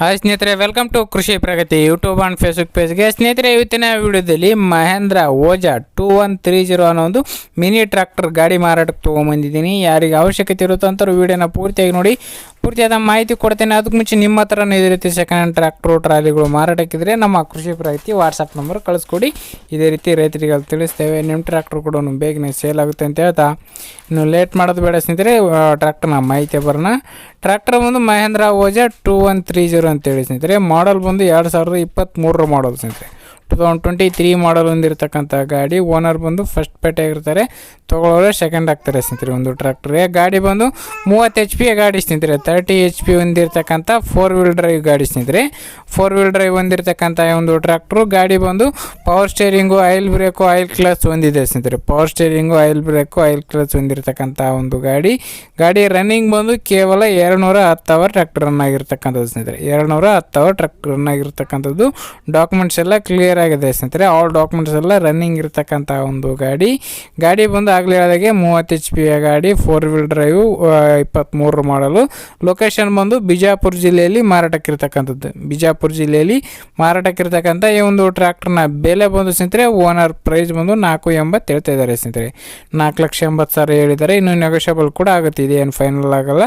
Hi ಸ್ನೇಹಿತರೆ welcome to Krishi Pragati YouTube and Facebook ಪೇಜ್ಗೆ ಸ್ನೇಹಿತರೆ, ಇವತ್ತಿನ ವಿಡಿಯೋದಲ್ಲಿ Mahindra Oja two one three zero ಅನ್ನೋ ಒಂದು ಮಿನಿ ಟ್ರ್ಯಾಕ್ಟರ್ ಗಾಡಿ ಮಾರಾಟಕ್ಕೆ ತೊಗೊಂಬಂದಿದ್ದೀನಿ. ಯಾರಿಗೆ ಅವಶ್ಯಕತೆ ಇರುತ್ತೋ ಅಂಥವ್ರು ವಿಡಿಯೋನ ಪೂರ್ತಿಯಾಗಿ ನೋಡಿ. ಪೂರ್ತಿಯಾದ ಮಾಹಿತಿ ಕೊಡ್ತೇನೆ. ಅದಕ್ಕೆ ಮುಂಚೆ ನಿಮ್ಮ ಹತ್ರ ಇದೇ ರೀತಿ ಸೆಕೆಂಡ್ ಹ್ಯಾಂಡ್ ಟ್ರ್ಯಾಕ್ಟ್ರು ಟ್ರಾಲಿಗಳು ಮಾರಾಟಕ್ಕಿದ್ರೆ ನಮ್ಮ ಕೃಷಿ ಪ್ರಾಯಿತಿ ವಾಟ್ಸಪ್ ನಂಬರ್ ಕಳಿಸ್ಕೊಡಿ. ಇದೇ ರೀತಿ ರೈತರಿಗೆ ತಿಳಿಸ್ತೇವೆ. ನಿಮ್ಮ ಟ್ರ್ಯಾಕ್ಟರ್ ಕೂಡ ಬೇಗನೆ ಸೇಲ್ ಆಗುತ್ತೆ ಅಂತ ಹೇಳ್ತಾ. ಇನ್ನು ಲೇಟ್ ಮಾಡೋದು ಬೇಡ ಸ್ನೇಹಿತರೆ ಟ್ರ್ಯಾಕ್ಟರ್ನ ಮಾಹಿತಿ ಬರೋಣ. ಟ್ರ್ಯಾಕ್ಟರ್ ಬಂದು Mahindra Oja two one three zero ಅಂತೇಳಿ ಸ್ನೇಹಿತರೆ. ಮಾಡಲ್ ಬಂದು ಎರಡು ಸಾವಿರದ ಇಪ್ಪತ್ತ್ಮೂರರ ಮಾಡಲ್ ಸ್ನೇಹಿತರೆ. Two thousand twenty three model ಹೊಂದಿರತಕ್ಕಂಥ ಗಾಡಿ. ಓನರ್ ಬಂದು ಫಸ್ಟ್ ಪೇಟೆ ಆಗಿರ್ತಾರೆ. ತೊಗೊಳೋರೆ ಸೆಕೆಂಡ್ ಆಗ್ತಾರೆ ಸ್ನೇಹಿತರೆ ಒಂದು ಟ್ರ್ಯಾಕ್ಟರ್ಗೆ ಗಾಡಿ ಬಂದು ಮೂವತ್ತು ಎಚ್ ಪಿ ಗಾಡಿ ಸ್ನೇಹಿತರೆ. ತರ್ಟಿ ಎಚ್ ಪಿ ಹೊಂದಿರತಕ್ಕಂಥ ಫೋರ್ ವೀಲ್ ಡ್ರೈವ್ ಗಾಡಿ ಸ್ನೇಹಿತರೆ. ಫೋರ್ ವೀಲ್ ಡ್ರೈವ್ ಹೊಂದಿರತಕ್ಕಂಥ ಒಂದು ಟ್ರ್ಯಾಕ್ಟ್ರು ಗಾಡಿ ಬಂದು power steering oil brake oil class ಹೊಂದಿದೆ ಸ್ನೇಹಿತರೆ. Power steering oil brake oil class ಹೊಂದಿರತಕ್ಕಂಥ ಒಂದು ಗಾಡಿ. ಗಾಡಿ ರನ್ನಿಂಗ್ ಬಂದು ಕೇವಲ ಎರಡು ನೂರ ಹತ್ತು ಅವರ್ ಟ್ರ್ಯಾಕ್ಟರ್ ರನ್ ಆಗಿರ್ತಕ್ಕಂಥದ್ದು ಸ್ನೇಹಿತರೆ. ಎರಡು ನೂರ ಹತ್ತು ಅವರ್ ಟ್ರ್ಯಾಕ್ಟರ್ ರನ್ ಡಾಕ್ಯುಮೆಂಟ್ಸ್ ಎಲ್ಲ ಕ್ಲಿಯರ್ ಆಗಿದೆ ಸ್ನೇಹಿತರೆ. ಆಲ್ ಡಾಕ್ಯುಮೆಂಟ್ಸ್ ಎಲ್ಲ ರನ್ನಿಂಗ್ ಇರತಕ್ಕಂಥ ಒಂದು ಗಾಡಿ. ಗಾಡಿ ಬಂದು ಆಗಲೇ ಹೇಳಿದಾಗೆ ಮೂವತ್ತು ಎಚ್ ಪಿ ಗಾಡಿ ಫೋರ್ ವೀಲ್ ಡ್ರೈವ್ ಇಪ್ಪತ್ತ್ಮೂರು ಮಾಡಲು ಲೊಕೇಶನ್ ಬಂದು ಬಿಜಾಪುರ ಜಿಲ್ಲೆಯಲ್ಲಿ ಮಾರಾಟಕ್ಕಿರ್ತಕ್ಕಂಥದ್ದು ಬಿಜಾಪುರ ಜಿಲ್ಲೆಯಲ್ಲಿ ಮಾರಾಟಕ್ಕಿರ್ತಕ್ಕಂಥ ಈ ಒಂದು ಟ್ರ್ಯಾಕ್ಟರ್ನ ಬೆಲೆ ಬಂದು ಸ್ನೇಹಿತರೆ ಓನರ್ ಪ್ರೈಸ್ ಬಂದು ನಾಲ್ಕು ಎಂಬತ್ತು ಹೇಳ್ತಾ ಇದ್ದಾರೆ ಸ್ನೇಹಿತರೆ. ನಾಲ್ಕು ಲಕ್ಷ ಎಂಬತ್ತು ಸಾವಿರ ಹೇಳಿದ್ದಾರೆ. ಇನ್ನು ನೆಗೋಷಿಯಬಲ್ ಕೂಡ ಆಗುತ್ತೆ. ಏನು ಫೈನಲ್ ಆಗಲ್ಲ.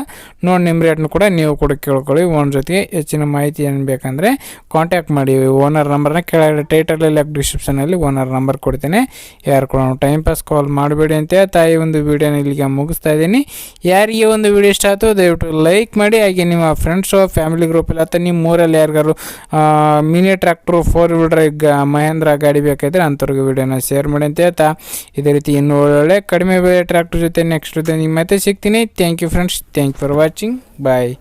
ನೋಡಿ ನಿಮ್ಮ ರೇಟ್ನು ಕೂಡ ನೀವು ಕೂಡ ಕೇಳ್ಕೊಳ್ಳಿ. ಓನ್ ಜೊತೆಗೆ ಹೆಚ್ಚಿನ ಮಾಹಿತಿ ಏನು ಬೇಕಂದರೆ ಕಾಂಟ್ಯಾಕ್ಟ್ ಮಾಡಿ. ಓನರ್ ನಂಬರ್ನ ಕೆಳಗಡೆ ಟೈಟಲಲ್ಲಿ ಡಿಸ್ಕ್ರಿಪ್ಷನಲ್ಲಿ ಓನರ್ ನಂಬರ್ ಕೊಡ್ತೇನೆ. ಯಾರು ಕೂಡ ಟೈಮ್ ಪಾಸ್ ಕಾಲ್ ಮಾಡಬೇಡಿ ಅಂತ ತಾಯಿ ಒಂದು ವಿಡಿಯೋನ ಇಲ್ಲಿಗೆ ಮುಗಿಸ್ತಾ ಇದ್ದೀನಿ. ಯಾರಿಗೆ ಒಂದು ವಿಡಿಯೋ ಇಷ್ಟ ಆಯಿತು ದಯವಿಟ್ಟು ಲೈಕ್ ಮಾಡಿ, ಹಾಗೆ ನಿಮ್ಮ ಫ್ರೆಂಡ್ಸು ಫ್ಯಾಮಿಲಿ ಗ್ರೂಪಲ್ಲಿ ಅಥವಾ ನಿಮ್ಮ ಊರಲ್ಲಿ ಯಾರಿಗಾರು ಮಿನಿ ಟ್ರ್ಯಾಕ್ಟ್ರು ಫೋರ್ ವೀಲರ್ ಗ ಮಹೇಂದ್ರ ಗಾಡಿ ಬೇಕಾದರೆ ಅಂಥವ್ರಿಗೆ ವಿಡಿಯೋನ ಶೇರ್ ಮಾಡಿ ಅಂತ ಹೇಳ್ತಾ, ಇದೇ ರೀತಿ ಇನ್ನೂ ಒಳ್ಳೊಳ್ಳೆ ಕಡಿಮೆ ಬೆಲೆ ಟ್ರ್ಯಾಕ್ಟ್ರ್ ಜೊತೆ ನೆಕ್ಸ್ಟ್ ಜೊತೆ ನಿಮ್ಮ ಮತ್ತೆ ಸಿಗ್ತೀನಿ. Thank you friends thank for watching bye